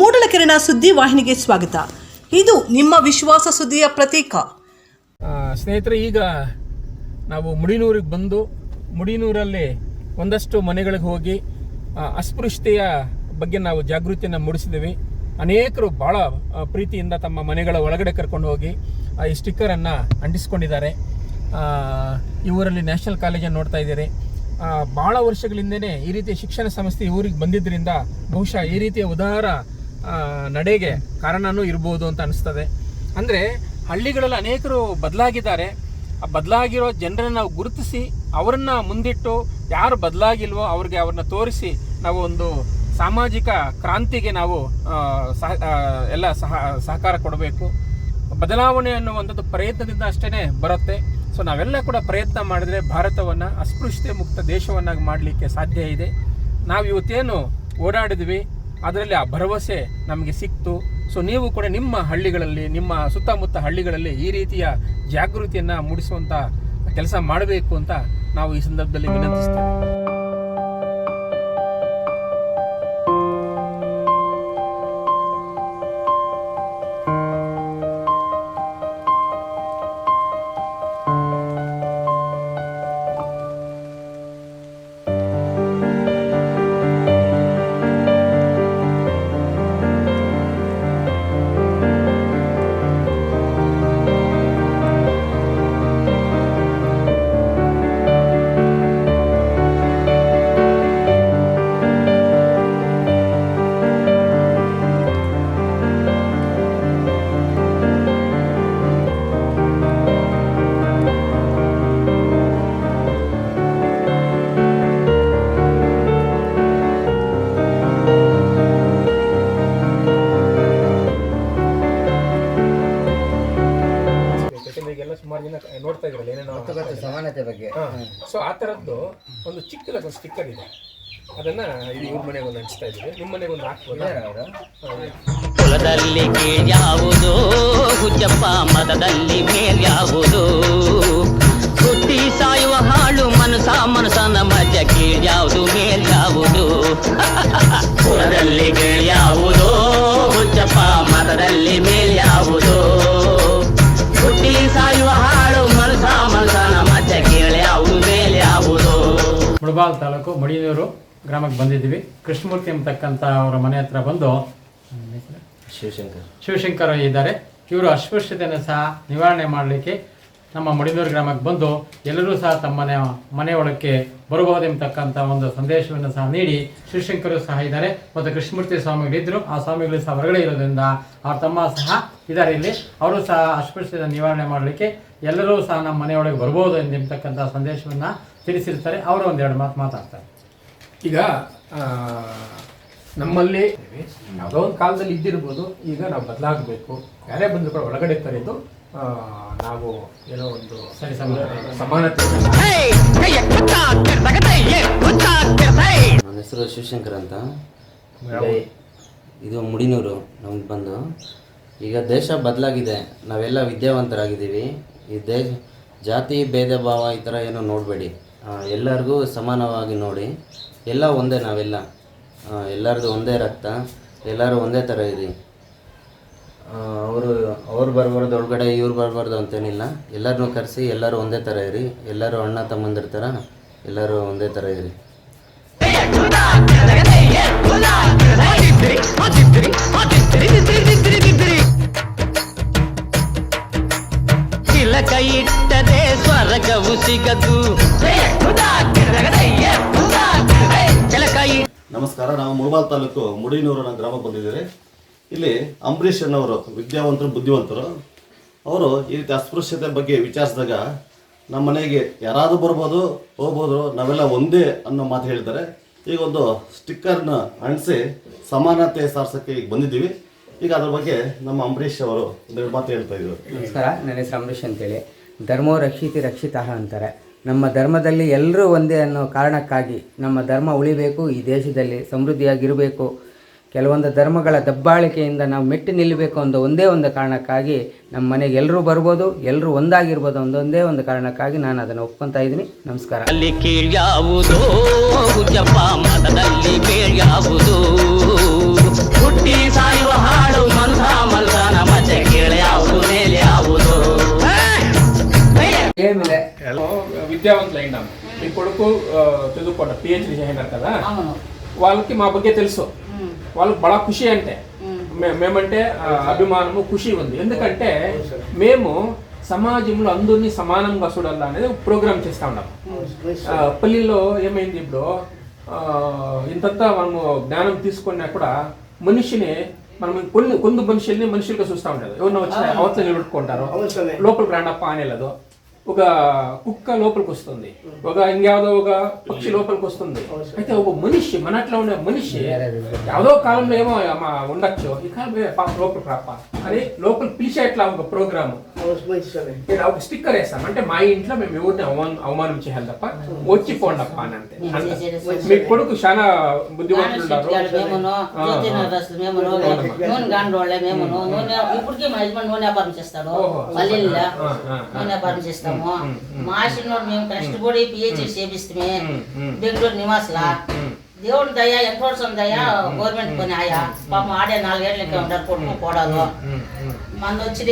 ಮೂಡಲಕೆರೆನ ಸುದ್ದಿ ವಾಹಿನಿಗೆ ಸ್ವಾಗತ. ಇದು ನಿಮ್ಮ ವಿಶ್ವಾಸ ಸುದ್ದಿಯ ಪ್ರತೀಕ. ಸ್ನೇಹಿತರೆ, ಈಗ ನಾವು ಮುಡಿನೂರಿಗೆ ಬಂದು ಮುಡಿನೂರಲ್ಲಿ ಒಂದಷ್ಟು ಮನೆಗಳಿಗೆ ಹೋಗಿ ಅಸ್ಪೃಶ್ಯತೆಯ ಬಗ್ಗೆ ನಾವು ಜಾಗೃತಿಯನ್ನು ಮೂಡಿಸಿದ್ದೀವಿ. ಅನೇಕರು ಭಾಳ ಪ್ರೀತಿಯಿಂದ ತಮ್ಮ ಮನೆಗಳ ಒಳಗಡೆ ಕರ್ಕೊಂಡು ಹೋಗಿ ಈ ಸ್ಟಿಕ್ಕರನ್ನು ಅಂಟಿಸ್ಕೊಂಡಿದ್ದಾರೆ. ಈ ಊರಲ್ಲಿ ನ್ಯಾಷನಲ್ ಕಾಲೇಜನ್ನು ನೋಡ್ತಾ ಇದ್ದೀರಿ. ಭಾಳ ವರ್ಷಗಳಿಂದನೇ ಈ ರೀತಿಯ ಶಿಕ್ಷಣ ಸಂಸ್ಥೆ ಊರಿಗೆ ಬಂದಿದ್ದರಿಂದ ಬಹುಶಃ ಈ ರೀತಿಯ ಉದಾರ ನಡೆಗೆ ಕಾರಣನೂ ಇರ್ಬೋದು ಅಂತ ಅನಿಸ್ತದೆ. ಅಂದರೆ ಹಳ್ಳಿಗಳಲ್ಲಿ ಅನೇಕರು ಬದಲಾಗಿದ್ದಾರೆ. ಆ ಬದಲಾಗಿರೋ ಜನರನ್ನು ನಾವು ಗುರುತಿಸಿ ಅವರನ್ನು ಮುಂದಿಟ್ಟು ಯಾರು ಬದಲಾಗಿಲ್ವೋ ಅವ್ರಿಗೆ ಅವ್ರನ್ನ ತೋರಿಸಿ ನಾವು ಒಂದು ಸಾಮಾಜಿಕ ಕ್ರಾಂತಿಗೆ ನಾವು ಸಹ ಎಲ್ಲ ಸಹ, ಸಹಕಾರ ಕೊಡಬೇಕು. ಬದಲಾವಣೆ ಅನ್ನುವಂಥದ್ದು ಪ್ರಯತ್ನದಿಂದ ಅಷ್ಟೇ ಬರುತ್ತೆ. ಸೊ ನಾವೆಲ್ಲ ಕೂಡ ಪ್ರಯತ್ನ ಮಾಡಿದರೆ ಭಾರತವನ್ನು ಅಸ್ಪೃಶ್ಯತೆ ಮುಕ್ತ ದೇಶವನ್ನಾಗಿ ಮಾಡಲಿಕ್ಕೆ ಸಾಧ್ಯ ಇದೆ. ನಾವು ಇವತ್ತೇನು ಓಡಾಡಿದ್ವಿ ಅದರಲ್ಲಿ ಆ ಭರವಸೆ ನಮಗೆ ಸಿಕ್ತು. ಸೊ ನೀವು ಕೂಡ ನಿಮ್ಮ ಹಳ್ಳಿಗಳಲ್ಲಿ, ನಿಮ್ಮ ಸುತ್ತಮುತ್ತ ಹಳ್ಳಿಗಳಲ್ಲಿ ಈ ರೀತಿಯ ಜಾಗೃತಿಯನ್ನು ಮೂಡಿಸುವಂಥ ಕೆಲಸ ಮಾಡಬೇಕು ಅಂತ ನಾವು ಈ ಸಂದರ್ಭದಲ್ಲಿ ವಿನಂತಿಸ್ತೇವೆ. ಜನ ನೋಡ್ತಾ ಇದ್ರಲ್ಲ ಏನೇನೋ ಸಮಾನತೆ ಬಗ್ಗೆ. ಸೊ ಆ ಥರದ್ದು ಒಂದು ಚಿಕ್ಕದಾಗ ಒಂದು ಸ್ಟಿಕ್ಕರ್ ಇದೆ. ಅದನ್ನ ಇದು ಇವ್ರ ಮನೆಗೆ ಒಂದು ಹಂಚ್ತಾ ಇದ್ದೀವಿ. ನಿಮ್ಮ ಮನೆಗೆ ಒಂದು ಹಾಕ್ಬೋದು? ಕುಲದಲ್ಲಿ ಕೀಳ್ಯಾವುದು ಹುಚ್ಚಪ್ಪ ಮದದಲ್ಲಿ ಮೇಲ್ಯಾವುದು ಹುಟ್ಟಿ ಸಾಯುವ ಹಾಳು ಮನಸ ಮನಸನ ಮಧ್ಯ ಕೀಳ್ಯಾವುದು ಮೇಲ್ಯಾವುದು ಕುಲದಲ್ಲಿ ಕೀಳ್ಯಾವುದು ಹುಚ್ಚಪ್ಪ ಮದದಲ್ಲಿ ಮೇಲ್ಯಾವುದು ಮುಳಬಾಲ್ ತಾಲೂಕು ಮಡಿಯೂರು ಗ್ರಾಮಕ್ಕೆ ಬಂದಿದ್ದೀವಿ. ಕೃಷ್ಣಮೂರ್ತಿ ಎಂಬತಕ್ಕಂಥ ಅವರ ಮನೆ ಹತ್ರ ಬಂದು ಶಿವಶಂಕರ್. ಶಿವಶಂಕರ್ ಇದ್ದಾರೆ. ಇವರು ಅಸ್ಪೃಶ್ಯತೆಯನ್ನು ಸಹ ನಿವಾರಣೆ ಮಾಡಲಿಕ್ಕೆ ನಮ್ಮ ಮಡಿನೂರು ಗ್ರಾಮಕ್ಕೆ ಬಂದು ಎಲ್ಲರೂ ಸಹ ತಮ್ಮ ಮನೆ ಮನೆಯೊಳಕ್ಕೆ ಬರಬಹುದೆಂಬತಕ್ಕಂಥ ಒಂದು ಸಂದೇಶವನ್ನು ಸಹ ನೀಡಿ ಶಿವಶಂಕರು ಸಹ ಇದ್ದಾರೆ ಮತ್ತು ಕೃಷ್ಣಮೂರ್ತಿ ಸ್ವಾಮಿಗಳಿದ್ದರು ಆ ಸ್ವಾಮಿಗಳು ಸಹ ಹೊರಗಡೆ ಇರೋದ್ರಿಂದ ಅವ್ರ ತಮ್ಮ ಸಹ ಇದ್ದಾರೆ ಇಲ್ಲಿ. ಅವರು ಸಹ ಅಸ್ಪೃಶ್ಯದ ನಿವಾರಣೆ ಮಾಡಲಿಕ್ಕೆ ಎಲ್ಲರೂ ಸಹ ನಮ್ಮ ಮನೆಯೊಳಗೆ ಬರಬಹುದು ಎಂದಿರ್ತಕ್ಕಂಥ ಸಂದೇಶವನ್ನು ತಿಳಿಸಿರ್ತಾರೆ. ಅವರು ಒಂದೆರಡು ಮಾತು ಮಾತಾಡ್ತಾರೆ. ಈಗ ನಮ್ಮಲ್ಲಿ ಯಾವುದೋ ಒಂದು ಕಾಲದಲ್ಲಿ ಇದ್ದಿರ್ಬೋದು. ಈಗ ನಾವು ಬದಲಾಗಬೇಕು. ಯಾರೇ ಬಂದರೂ ಕೂಡ ಒಳಗಡೆ ಕರೆದು ನಾವು ಏನೋ ಒಂದು ಸರಿ ಸಮಾನತೆ. ನನ್ನ ಹೆಸರು ಶಿವಶಂಕರ್ ಅಂತ. ಇದು ಮುಡಿನೂರು ನಮ್ಗೆ ಬಂದು. ಈಗ ದೇಶ ಬದಲಾಗಿದೆ. ನಾವೆಲ್ಲ ವಿದ್ಯಾವಂತರಾಗಿದ್ದೀವಿ. ಈ ದೇಶ ಜಾತಿ ಭೇದ ಭಾವ ಈ ಥರ ಏನೋ ನೋಡಬೇಡಿ. ಎಲ್ಲರಿಗೂ ಸಮಾನವಾಗಿ ನೋಡಿ. ಎಲ್ಲ ಒಂದೇ ನಾವೆಲ್ಲ. ಎಲ್ಲರದು ಒಂದೇ ರಕ್ತ. ಎಲ್ಲರೂ ಒಂದೇ ಥರ ಇರಿ. ಅವರು ಅವ್ರು ಬರಬಾರ್ದು ಒಳಗಡೆ ಇವ್ರು ಬರಬಾರ್ದು ಅಂತೇನಿಲ್ಲ. ಎಲ್ಲರನ್ನೂ ಕರೆಸಿ ಎಲ್ಲರೂ ಒಂದೇ ಥರ ಇರಿ. ಎಲ್ಲರೂ ಅಣ್ಣ ತಮ್ಮಂದಿರ್ತಾರ ಥರ ಎಲ್ಲರೂ ಒಂದೇ ಥರ ಇರಿ. ತಿಲಕ ಇಟ್ಟದೆ ಸ್ವರ್ಗವು ಸಿಗದು. ನಮಸ್ಕಾರ ನಾವು ಮುಳಬಾಲ್ ತಾಲೂಕು ಮುಡಿನೂರನ ಗ್ರಾಮಕ್ಕೆ ಬಂದಿದ್ದೀರಿ ಇಲ್ಲಿ ಅಂಬರೀಷ್ ಅಣ್ಣವರು ವಿದ್ಯಾವಂತರು, ಬುದ್ಧಿವಂತರು, ಅವರು ಈ ರೀತಿ ಅಸ್ಪೃಶ್ಯತೆ ಬಗ್ಗೆ ವಿಚಾರಿಸಿದಾಗ ನಮ್ಮ ಮನೆಗೆ ಯಾರಾದರೂ ಬರ್ಬೋದು, ಹೋಗ್ಬೋದು, ನಾವೆಲ್ಲ ಒಂದೇ ಅನ್ನೋ ಮಾತು ಹೇಳ್ತಾರೆ ಈಗ ಒಂದು ಸ್ಟಿಕ್ಕರ್ನ ಅಂಟಿಸಿ ಸಮಾನತೆ ಸಾರ್ಸೋಕ್ಕೆ ಈಗ ಬಂದಿದ್ದೀವಿ. ಈಗ ಅದ್ರ ಬಗ್ಗೆ ನಮ್ಮ ಅಂಬರೀಷ್ ಅವರು ಒಂದೆರಡು ಮಾತು ಹೇಳ್ತಾ ಇದ್ರು. ನಮಸ್ಕಾರ, ನನ್ನ ಹೆಸರು ಅಂಬರೀಷ್ ಅಂತೇಳಿ. ಧರ್ಮೋ ರಕ್ಷಿತಿ ರಕ್ಷಿತಃ ಅಂತಾರೆ. ನಮ್ಮ ಧರ್ಮದಲ್ಲಿ ಎಲ್ಲರೂ ಒಂದೇ ಅನ್ನೋ ಕಾರಣಕ್ಕಾಗಿ ನಮ್ಮ ಧರ್ಮ ಉಳಿಬೇಕು, ಈ ದೇಶದಲ್ಲಿ ಸಮೃದ್ಧಿಯಾಗಿರಬೇಕು ಕೆಲವೊಂದು ಧರ್ಮಗಳ ದಬ್ಬಾಳಿಕೆಯಿಂದ ನಾವು ಮೆಟ್ಟಿ ನಿಲ್ಲಬೇಕು ಅಂತ ಒಂದೇ ಒಂದು ಕಾರಣಕ್ಕಾಗಿ ನಮ್ಮ ಮನೆಗೆ ಎಲ್ಲರೂ ಬರ್ಬೋದು ಎಲ್ಲರೂ ಒಂದಾಗಿರ್ಬೋದು ಒಂದೊಂದೇ ಒಂದು ಕಾರಣಕ್ಕಾಗಿ ನಾನು ಅದನ್ನು ಒಪ್ಕೊಂತ ಇದ್ದೀನಿ. ನಮಸ್ಕಾರ. ಅಲ್ಲಿ ಕೇಳ್ಯಾವುದು ಹುಚ್ಚಪ್ಪ ಮಠದಲ್ಲಿ ಕೇಳ್ಯಾವುದು ಹುಟ್ಟಿ ಸಾಯುವ ಹಾಡು ಮಂಥ ಮಂಥ ನಮ್ಮ ಕೇಳ್ಯಾವುದು ಮೇಲೆ ಯಾವುದು? ಏನಿದೆ ವಿದ್ಯಾವಂತ ಲೈನ್ ಈ ಕೊಡುಕು ಪಿ ಎಚ್ ಡಿ ಏನಾಗ್ತದ ವಾಲ್ಕಿ ಮಾ ಬಗ್ಗೆ ತಿಳಿಸು. వాళ్ళకి బడా ఖుషి అంటే. మే- మేమంటే అభిమానము ఖుషి ఉంది. ఎందుకంటే మేము సమాజంలో అందరినీ సమానంగా చూడాలి అనేది ప్రోగ్రామ్ చేస్తా ఉన్నాం. ఆ, పల్లిలో ఏమైంది ఇప్పుడు? ఆ, ఇంతంతా మనము జ్ఞానం తీసుకున్నా కూడా మనిషిని మనం కొన్ని కొంత మనుషుల్ని మనుషులుగా చూస్తూ ఉంటారు. ఎవరిన వచ్చిన అవతల నిలబెట్టుకుంటారు. లోపలికి రాండప్ప అనేలేదు ఒక కుక్క లోపలికి వస్తుంది ఒక ఇంకేదో ఒక పక్షి లోపలికి వస్తుంది అయితే ఒక మనిషి మనట్లో ఉండే మనిషి యావదో కాలంలో ఏమో ఉండొచ్చు. ఈ కాలం పాప లోపలికి రాప. అని లోపల పిలిచేట్లా ఒక ప్రోగ్రామ్. ఒక స్టిక్కర్ వేస్తాం. అంటే మా ఇంట్లో మేము ఎవరిని అవమానం అవమానం చేయాలి తప్ప వచ్చి పోండప్ప అని అంతే. అంతే. మీ కొడుకు చాలా ఇప్పటికీ మా యజమాని నూనె వ్యాపారం చేస్తాడు. పల్లెల్లో. నూనె వ్యాపారం చేస్తాము. మా మేము కష్టపడి పిహెచ్డి చేపిస్తే. బెంగళూరు నివాసులా. దేవుడి దయ ఎఫర్ట్స్ దయా గవర్నమెంట్ పని ఆయా. పాపం ఆడే నాలుగేళ్ళు ఇంకా ఉండరు కొడుకు కూడదు మన వచ్చి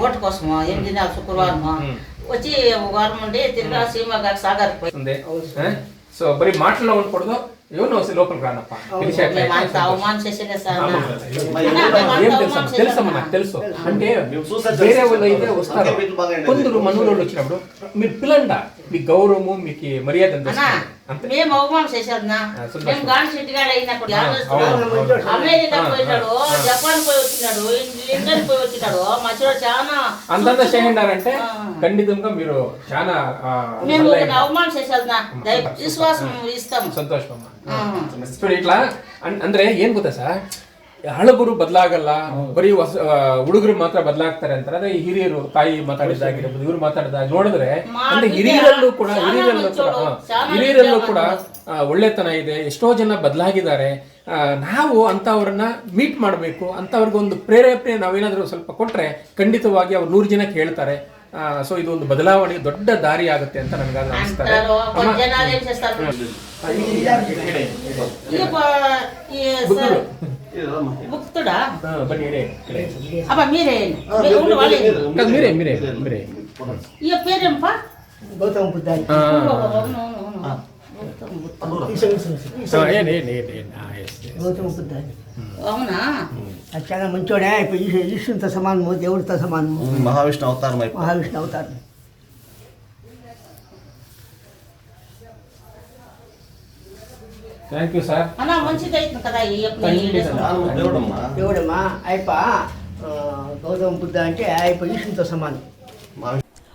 ఓటు కోసము ఏం తినాలి శుక్రవారం వచ్చి వారం ఉండి తిరిగి సీమ సాగర్ సో బరీ మాటల్లో ఉండకూడదు. ఎవరు వస్తే తెలుసు? అంటే వేరే అయితే వస్తారు. కొందరు మనూరు వచ్చినప్పుడు మీరు పిల్లండా మీ గౌరవము మీకు మర్యాద మేము అవమానం చేసేదన్నా మేము గాంధీ చెట్టుగాడు అయినప్పుడు అమెరికా పోయినాడు జపాన్ పోయి వచ్చినాడు లండన్ పోయి వచ్చినాడు మధ్యలో చాలా అంతంత చేయండారంటే ఖండితంగా మీరు చాలా మేము అవమానం చేసేదన్నా విశ్వాసం ఇస్తాం సంతోషం ఇట్లా అంటే ఏం గుర్తా సార్ ಹಳಬರು ಬದಲಾಗಲ್ಲ ಬರೀ ಹೊಸ ಹುಡುಗರು ಮಾತ್ರ ಬದಲಾಗ್ತಾರೆ ಅಂತಾರೆ. ಅದೇ ಈ ಹಿರಿಯರು ತಾಯಿ ಮಾತಾಡಿದಾಗಿರ್ಬೋದು ಇವ್ರು ಮಾತಾಡಿದಾಗ ನೋಡಿದ್ರೆ ಅಂದ್ರೆ ಹಿರಿಯರಲ್ಲೂ ಕೂಡ ಹಿರಿಯರಲ್ಲೂ ಕೂಡ ಹಿರಿಯರಲ್ಲೂ ಕೂಡ ಆ, ಒಳ್ಳೆತನ ಇದೆ. ಎಷ್ಟೋ ಜನ ಬದಲಾಗಿದ್ದಾರೆ. ನಾವು ಅಂತವ್ರನ್ನ ಮೀಟ್ ಮಾಡಬೇಕು. ಅಂತವ್ರಿಗೆ ಒಂದು ಪ್ರೇರೇಪಣೆ ನಾವೇನಾದರೂ ಸ್ವಲ್ಪ ಕೊಟ್ರೆ ಖಂಡಿತವಾಗಿ ಅವ್ರು ನೂರು ಜನಕ್ಕೆ ಕೇಳ್ತಾರೆ. ಸೊ ಇದು ಒಂದು ಬದಲಾವಣೆ ದೊಡ್ಡ ದಾರಿ ಆಗುತ್ತೆ ಅಂತ ನನಗಾದ್ರೆ ಅನಿಸ್ತಾರೆ అంటారు కొన్ని జనాలు ఏం చేస్తారు ఈ ప- ఈ బుద్ధుడు. భక్తుడా ಹಾ, ಬನ್ನಿ ಇಡೆ, ಇಡೆ. అబ్బా మీరే మీరు ఉండు వాళ్ళే కాదు, మీరే మీరే మీరే ఈ పేరేంపా గౌతమ బుద్ధ ఆ, అవును, అవును, అవును. ఆ, ఏన్, ఏన్, ఏన్, ఏన్. ఆ, yes, yes. గౌతమ బుద్ధ అవునా అది చాలా మంచోడే ఇప్పుడు ఈశ్వ ఈశ్వరునితో సమానము దేవుడితో సమానము మహావిష్ణు అవతారం అయిపోయింది మహావిష్ణు అవతారం థ్యాంక్ యూ సార్ అన్నా మంచిది అవుతుంది కదా ఈ యొక్క Thank you, ఈ sir. ನಾನು ದೇವಡಮ್ಮ దేవుడమ్మా అయిప ఆ, గౌతమ బుద్ధ అంటే అయిప ఈశ్వరునితో సమానం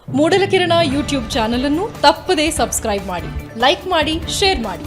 ಮೂಡಲಕಿರಣ ಯೂಟ್ಯೂಬ್ ಚಾನಲ್ ಅನ್ನು ತಪ್ಪದೇ ಸಬ್ಸ್ಕ್ರೈಬ್ ಮಾಡಿ ಲೈಕ್ ಮಾಡಿ ಶೇರ್ ಮಾಡಿ